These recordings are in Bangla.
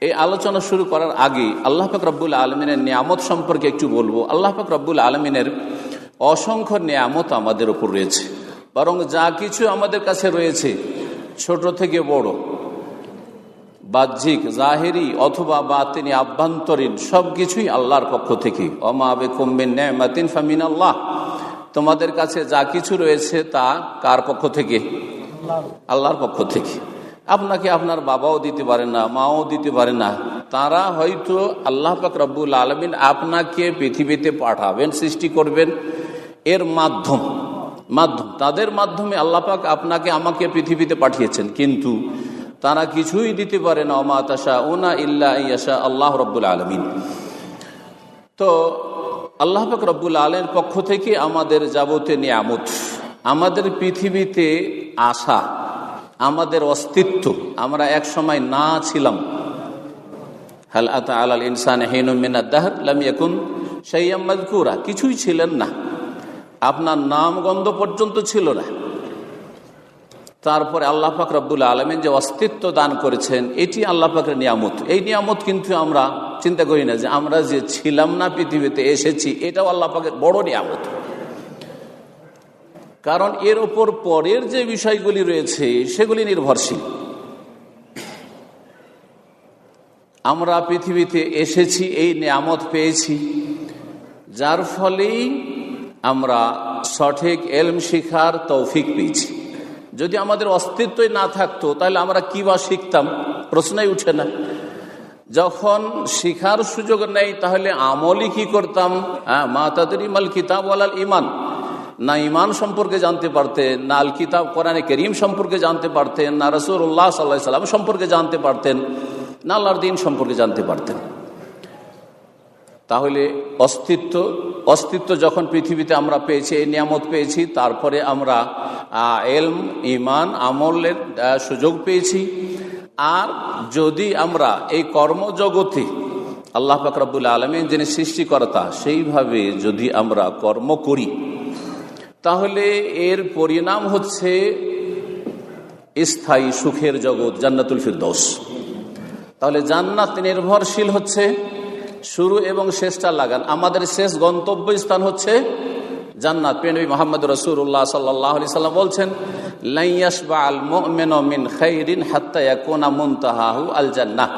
এই আলোচনা শুরু করার আগে আল্লাহ পাক রব্বুল আলমিনের নিয়ামত সম্পর্কে একটু বলব। আল্লাহ পাক রব্বুল আলমিনের অসংখ্য নিয়ামত আমাদের উপর রয়েছে। বরং যা কিছু আমাদের কাছে রয়েছে, ছোট থেকে বড়, বাহ্যিক, জাহেরি অথবা বা তিনি আভ্যন্তরীণ, সব কিছুই আল্লাহর পক্ষ থেকে। অমা আবে কম্বিন নেমাতিন ফামিন আল্লাহ তোমাদের কাছে যা কিছু রয়েছে তা কার পক্ষ থেকে? আল্লাহর পক্ষ থেকে। আপনাকে আপনার বাবাও দিতে পারে না, মাও দিতে পারে না। তারা হয়তো আল্লাহ পাক রব্বুল আলমিন আপনাকে পৃথিবীতে পাঠাবেন, সৃষ্টি করবেন এর মাধ্যম মাধ্যম। তাদের মাধ্যমে আল্লাহ পাক আপনাকে, আমাকে পৃথিবীতে পাঠিয়েছেন। কিন্তু তারা কিছুই দিতে পারে না অমা তাসা ওনা ইল্লা ইয়াশা আল্লাহ রব্বুল আলমিন। তো আল্লাহ পাক রব্বুল আলের পক্ষ থেকে আমাদের যাবতীয় নিয়ামত, আমাদের পৃথিবীতে আসা আমাদের অস্তিত্ব, আমরা এক সময় না ছিলাম। হাল আতা আলাল ইনসান হেনুমিনাদ্দাহর লাম ইয়াকুন সাইয়াম্মাদকুরা কিছুই ছিলেন না। আপনার নাম গন্ধ পর্যন্ত ছিল না। তারপরে আল্লাহ পাক রব্বুল আলমিন যে অস্তিত্ব দান করেছেন, এটি আল্লাহ পাকের নিয়ামত। এই নিয়ামত কিন্তু আমরা চিন্তা করি না যে আমরা যে ছিলাম না পৃথিবীতে, এসেছি, এটাও আল্লাহ পাকের বড় নিয়ামত। কারণ এর ওপর পরের যে বিষয়গুলি রয়েছে, সেগুলি নির্ভরশীল। আমরা পৃথিবীতে এসেছি, এই নিয়ামত পেয়েছি, যার ফলেই আমরা সঠিক এলম শিখার তৌফিক পেয়েছি। যদি আমাদের অস্তিত্বই না থাকতো, তাহলে আমরা কি বা শিখতাম? প্রশ্নই উঠে না। যখন শিখার সুযোগ নেই, তাহলে আমলই কি করতাম? হ্যাঁ মা তাদের ইমাল কিতাব আলাল ইমান। না ইমান সম্পর্কে জানতে পারতেন, না আল কিতাব কোরআনে করিম সম্পর্কে জানতে পারতেন, না রসুল্লাহ সাল্লাহ সাল্লাম সম্পর্কে জানতে পারতেন, না আল্লাহর দিন সম্পর্কে জানতে পারতেন। তাহলে অস্তিত্ব অস্তিত্ব যখন পৃথিবীতে আমরা পেয়েছি, এই নিয়ামত পেয়েছি, তারপরে আমরা এলম ইমান আমলের সুযোগ পেয়েছি। আর যদি আমরা এই কর্মজগতে আল্লাহ ফাকরাবুল আলমী যিনি সৃষ্টিকর্তা সেইভাবে যদি আমরা কর্ম করি তাহলে এর পরিণাম হচ্ছে স্থায়ী সুখের জগৎ, জান্নাতুল ফিরদৌস। তাহলে জান্নাত নির্ভরশীল হচ্ছে শুরু এবং শেষটা লাগান। আমাদের শেষ গন্তব্য স্থান হচ্ছে জান্নাত। পেনবী মোহাম্মদ রসুল্লাহ সাল্লাহ আলি সাল্লাম বলছেন লাইয়াসবা আল মিন খৈরিন হাত্তায়াকুনা মুনতাহাহু আল জান্নাহ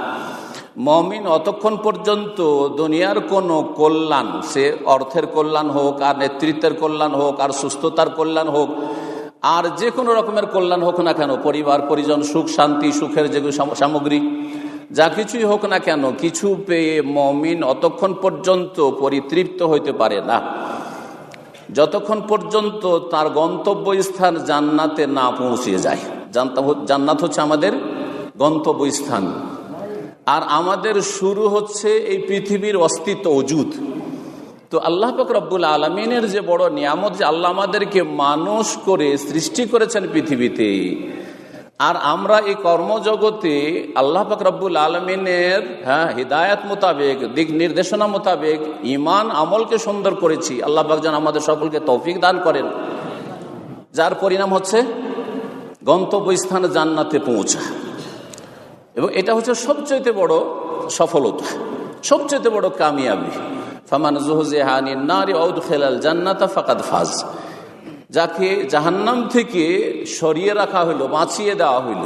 মমিন অতক্ষণ পর্যন্ত দুনিয়ার কোনো কল্যাণ, সে অর্থের কল্যাণ হোক, আর নেতৃত্বের কল্যাণ হোক, আর সুস্থতার কল্যাণ হোক, আর যে কোনো রকমের কল্যাণ হোক না কেন, পরিবার, পরিজন, সুখ, শান্তি, সুখের যেগুলো সামগ্রী, যা কিছুই হোক না কেন, কিছু পেয়ে মমিন অতক্ষণ পর্যন্ত পরিতৃপ্ত হইতে পারে না। যতক্ষণ পর্যন্ত তার গন্তব্যস্থান জান্নাতে না পৌঁছে যায়। জান্নাত হচ্ছে আমাদের গন্তব্যস্থান। আর আমাদের শুরু হচ্ছে এই পৃথিবীর অস্তিত্ব অজুদ তো আল্লাহ পাক রব্বুল আলমিনের যে বড় নিয়ামত যে আল্লাহ আমাদেরকে মানুষ করে সৃষ্টি করেছেন পৃথিবীতে, আর আমরা এই কর্মজগতে আল্লাহ পাক রব্বুল আলমিনের হ্যাঁ হৃদায়ত মোতাবেক, দিক নির্দেশনা মোতাবেক ইমান আমলকে সুন্দর করেছি। আল্লাহ পাক যেন আমাদের সকলকে তৌফিক দান করেন। যার পরিণাম হচ্ছে গন্তব্যস্থানে জান্নাতে পৌঁছা। এবং এটা হচ্ছে সবচেয়ে বড় সফলতা সবচেয়ে বড় কামিয়াবি। ফামান জুহজেহানি নারী ঔদ খেলাল জান্নাতা ফাকাদ ফাজ। যাকে জাহান্নাম থেকে সরিয়ে রাখা হইল, বাঁচিয়ে দেওয়া হইল।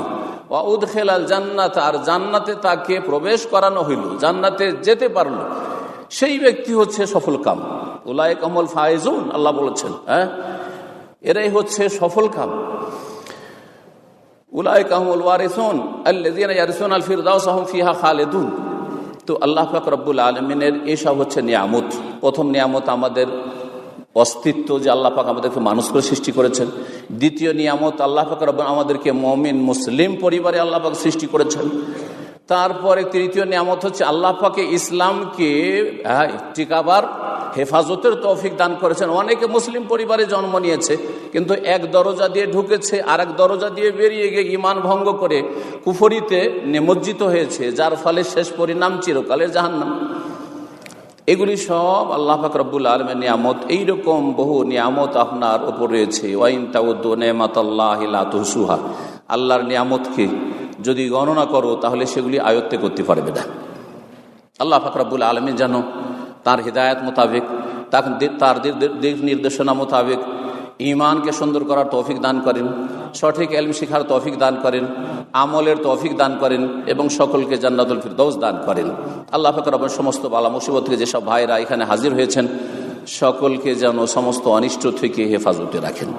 ওয়াউদ খেলাল জান্নাত, আর জান্নাতে তাকে প্রবেশ করানো হইল, জান্নাতে যেতে পারল। সেই ব্যক্তি হচ্ছে সফল কাম। উলাই কমল ফায়জুন আল্লাহ বলেছেন হ্যাঁ? এরাই হচ্ছে সফল কাম। উলাই কামল ওয়ারিসুন আল্লাযীনা ইয়ারসুন আল ফিরদাউস হুম ফিহা খালিদুন। তো আল্লাহ পাক আলমিনের এসব হচ্ছে নিয়ামত। প্রথম নিয়ামত আমাদের অস্তিত্ব যে আল্লাহ পাক আমাদেরকে মানুষ করে সৃষ্টি করেছেন। দ্বিতীয় নিয়ামত আল্লাহ পাক আমাদেরকে মমিন, মুসলিম পরিবারে আল্লাহ পাক সৃষ্টি করেছেন। তারপরে তৃতীয় নিয়ামত হচ্ছে আল্লাহ পাকে ইসলামকে টিকাবার হেফাজতের তৌফিক দান করেছেন। অনেকে মুসলিম পরিবারে জন্ম নিয়েছে, কিন্তু এক দরজা দিয়ে ঢুকেছে আর এক দরজা দিয়ে বেরিয়ে গিয়ে ইমান ভঙ্গ করে কুফরিতে নিমজ্জিত হয়েছে, যার ফলে শেষ পরিণাম চিরকালের জাহান্নাম। এগুলি সব আল্লাহ পাক রব্বুল আলমের নিয়ামত। এইরকম বহু নিয়ামত আপনার ওপর রয়েছে। ওয়াইন তাউদ্দ আল্লাহর নিয়ামতকে যদি গণনা করো, তাহলে সেগুলি আয়ত্তে করতে পারবে না। আল্লাহ ফাকরাবুল আলমী যেন তার হৃদায়ত মোতাবেক, তার দিক নির্দেশনা মোতাবেক ইমানকে সুন্দর করার তৌফিক দান করেন, সঠিক এলম শিখার তৌফিক দান করেন, আমলের তৌফিক দান করেন এবং সকলকে জান্নাতুল ফিরদৌস দান করেন। আল্লাহ ফাকর সমস্ত বালা মুসিবত থেকে যেসব ভাইরা এখানে হাজির হয়েছেন, সকলকে যেন সমস্ত অনিষ্ট থেকে হেফাজতে রাখেন।